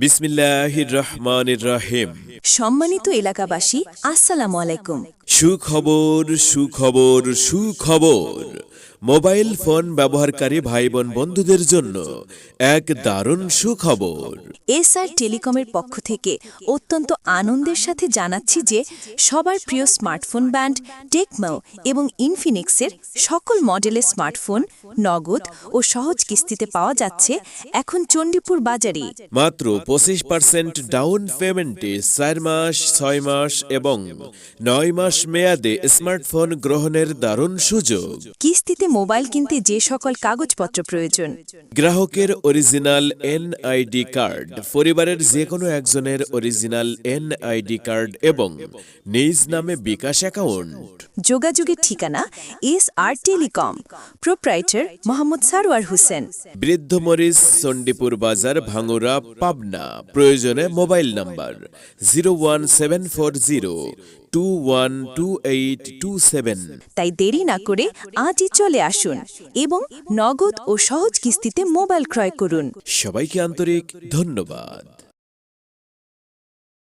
বিসমিল্লাহির রহমানির রহিম। সম্মানিত এলাকাবাসী আসসালামু আলাইকুম। সুখবর সুখবর সুখবর। মোবাইল ফোন ব্যবহারকারী ভাই বোন বন্ধুদের জন্য এক দারুণ সুখবর। এসআর টেলিকমের পক্ষ থেকে অত্যন্ত আনন্দের সাথে জানাচ্ছি যে সবার প্রিয় স্মার্টফোন ব্যান্ড টেকমো এবং ইনফিনিক্সের সকল মডেলের স্মার্টফোন নগদ ও সহজ কিস্তিতে পাওয়া যাচ্ছে এখন চণ্ডীপুর বাজারে। মাত্র পঁচিশ পার্সেন্ট ডাউন পেমেন্টে চার মাস ছয় মাস এবং নয় মাস মেয়াদে স্মার্টফোন গ্রহণের দারুণ সুযোগ। কিস্তিতে মোবাইল কিনতে যে সকল কাগজপত্র প্রয়োজন। গ্রাহকের অরিজিনাল এনআইডি কার্ড পরিবারের যে কোনো একজনের অরিজিনাল এনআইডি কার্ড এবং নিজ নামে বিকাশ অ্যাকাউন্ট। যোগাযোগের ঠিকানা S R telecom proprietor Mohammad Sarwar Hossain. বৃদ্ধ মরিচ চণ্ডীপুর বাজার ভাঙুরা পাবনা। প্রয়োজনে mobile number zero one seven four zero two one two eight two seven তাই দেরি না করে আজই চলে আসুন এবং নগদ ও সহজ কিস্তিতে মোবাইল ক্রয় করুন। সবাইকে আন্তরিক ধন্যবাদ।